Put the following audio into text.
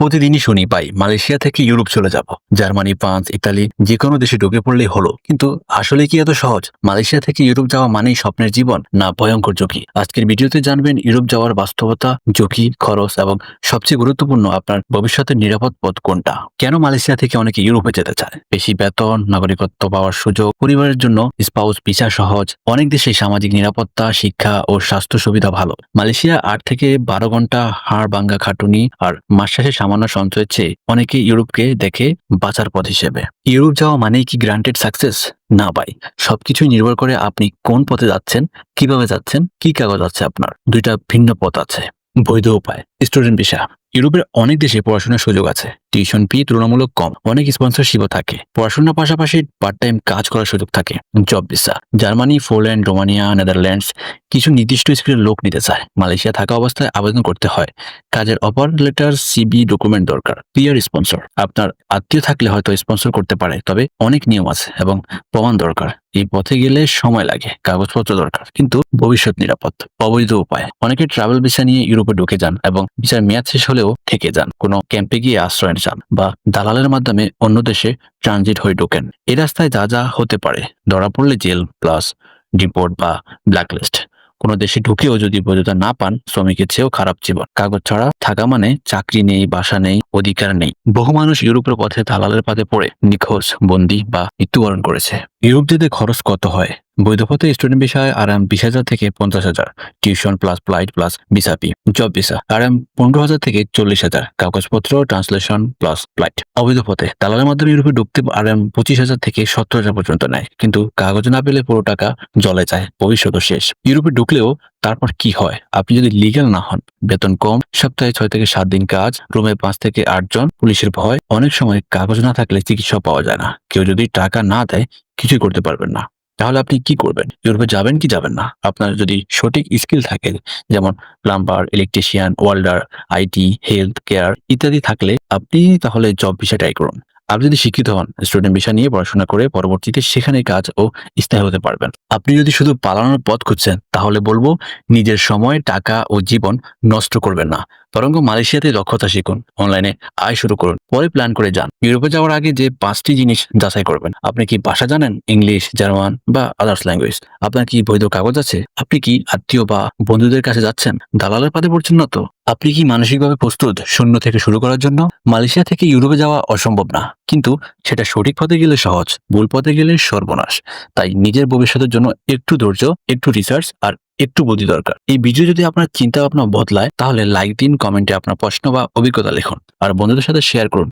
প্রতিদিনই শুনি পাই, মালয়েশিয়া থেকে ইউরোপ চলে যাব। জার্মানি, ফ্রান্স, ইতালি যে কোনো দেশে ঢুকে পড়লেই হলো। কিন্তু আসলে কি এত সহজ? মালয়েশিয়া থেকে ইউরোপ যাওয়া মানেই স্বপ্নের জীবন, না ভয়ঙ্কর ঝুঁকি? আজকের ভিডিওতে জানবেন ইউরোপ যাওয়ার বাস্তবতা, ঝুঁকি, খরচ এবং সবচেয়ে গুরুত্বপূর্ণ আপনার ভবিষ্যতের নিরাপদ পথ কোনটা? কেন মালয়েশিয়া থেকে অনেকে ইউরোপে যেতে চায়? বেশি বেতন, নাগরিকত্ব পাওয়ার সুযোগ, পরিবারের জন্য স্পাউস ভিসা সহজ, অনেক দেশে সামাজিক নিরাপত্তা, শিক্ষা ও স্বাস্থ্য সুবিধা ভালো। মালয়েশিয়া আট থেকে বারো ঘণ্টা হাড় ভাঙ্গা খাটুনি আর মাস শেষে সামান্য সঞ্চয়ের চেয়ে অনেকে ইউরোপকে দেখে বাঁচার পথ হিসেবে। ইউরোপ যাওয়া মানেই কি গ্রান্টেড সাকসেস না ভাই, সবকিছুই নির্ভর করে আপনি কোন পথে যাচ্ছেন, কীভাবে যাচ্ছেন, কি কাগজ আছে আপনার? দুইটা ভিন্ন পথ আছে। বৈধ উপায় স্টুডেন্ট ভিসা ইউরোপের অনেক দেশে পড়াশোনার সুযোগ আছে। টিউশন ফি তুলনামূলক কম। অনেক স্পন্সরশিপও থাকে। পড়াশোনার পাশাপাশি পার্ট টাইম কাজ করার সুযোগ থাকে। Job visa Germany, Poland, Romania, Netherlands কিছু নির্দিষ্ট স্কিলের লোক নিতে চায়। মালয়েশিয়া থাকা অবস্থায় আবেদন করতে হয়। কাজের অপার লেটার সিবি ডকুমেন্ট দরকার। ক্লিয়ার স্পন্সর আপনার আত্মীয় থাকলে হয়তো স্পন্সর করতে পারে, তবে অনেক নিয়ম আছে এবং প্রমাণ দরকার। এই পথে গেলে সময় লাগে, কাগজপত্র দরকার, কিন্তু ভবিষ্যৎ নিরাপদ। অবৈধ উপায়। অনেকে ট্রাভেল ভিসা নিয়ে ইউরোপে ঢুকে যান এবং ভিসার মেয়াদ শেষ হলেও থেকে যান। কোনো ক্যাম্পে গিয়ে আশ্রয় চান বা দালালের মাধ্যমে অন্য দেশে ট্রানজিট হয়ে ঢোকেন। এ রাস্তায় যা যা হতে পারে, ধরা পড়লে জেল প্লাস ডিপোর্ট বা ব্ল্যাকলিস্ট কোনো দেশে ঢুকেও যদি বৈধতা না পান, শ্রমিকের চেয়েও খারাপ জীবন। কাগজ ছাড়া থাকা মানে চাকরি নেই, বাসা নেই, অধিকার নেই। বহু মানুষ ইউরোপের পথে দালালের পাতে পড়ে, নিখোঁজ, বন্দি বা মৃত্যুবরণ করেছে। ইউরোপ যেতে খরচ কত হয়? বৈধ পথে স্টুডেন্ট বিষয়ে আরাম বিশ হাজার থেকে পঞ্চাশ হাজার। Tuition plus flight plus visa fee job visa আরাম পনেরো হাজার থেকে চল্লিশ হাজার। কাগজপত্র ট্রান্সলেশন প্লাস ফ্লাইট অবৈধ পথে দালালের মাধ্যমে ইউরোপে ঢুকতে আরাম পঁচিশ হাজার থেকে সত্তর হাজার পর্যন্ত নেয়। কিন্তু কাগজ না পেলে পুরো টাকা জলে যায়, ভবিষ্যৎ শেষ। ইউরোপে ঢুকলেও তারপর কি হয়? আপনি যদি লিগ্যাল না হন, বেতন কম, সপ্তাহে ছয় থেকে সাত দিন কাজ রুমে পাঁচ থেকে আট জন পুলিশের ভয়, অনেক সময় কাগজ না থাকলে চিকিৎসা পাওয়া যায় না। কেউ যদি টাকা না দেয় কিছুই করতে পারবেন না। তাহলে আপনি কি করবেন? ইউরোপে যাবেন কি যাবেন না। আপনার যদি সঠিক স্কিল থাকে, যেমন plumber, electrician welder IT, health care ইত্যাদি থাকলে আপনি তাহলে জব ভিসা ট্রাই করুন। আপনি যদি শিক্ষিত হন, স্টুডেন্ট ভিসা নিয়ে পড়াশোনা করে পরবর্তীতে সেখানে কাজ ও স্থায়ী হতে পারবেন। আপনি যদি শুধু পালানোর পথ খুঁজছেন, তাহলে বলব নিজের সময়, টাকা ও জীবন নষ্ট করবেন না। বরং মালয়েশিয়াতে দক্ষতা শিখুন, অনলাইনে আয় শুরু করুন, পরে প্ল্যান করে যান। ইউরোপে যাওয়ার আগে যে পাঁচটি জিনিস যাচাই করবেন, আপনি কি ভাষা জানেন? ইংলিশ, জার্মান বা আদার্স ল্যাঙ্গুয়েজ আপনার কি বৈধ কাগজ আছে? আপনি কি আত্মীয় বা বন্ধুদের কাছে যাচ্ছেন? দালালের পাতে পড়ছেন না তো? আপনি কি মানসিকভাবে প্রস্তুত শূন্য থেকে শুরু করার জন্য? মালয়েশিয়া থেকে ইউরোপে যাওয়া অসম্ভব না। কিন্তু সেটা সঠিক পথে গেলে সহজ, ভুল পথে গেলে সর্বনাশ। তাই নিজের ভবিষ্যতের জন্য একটু ধৈর্য, একটু রিসার্চ আর একটু বুদ্ধি দরকার। এই ভিডিও যদি আপনার চিন্তা ভাবনা বদলায়, তাহলে লাইক দিন কমেন্টে আপনার প্রশ্ন বা অভিজ্ঞতা লিখুন। আর বন্ধুদের সাথে শেয়ার করুন।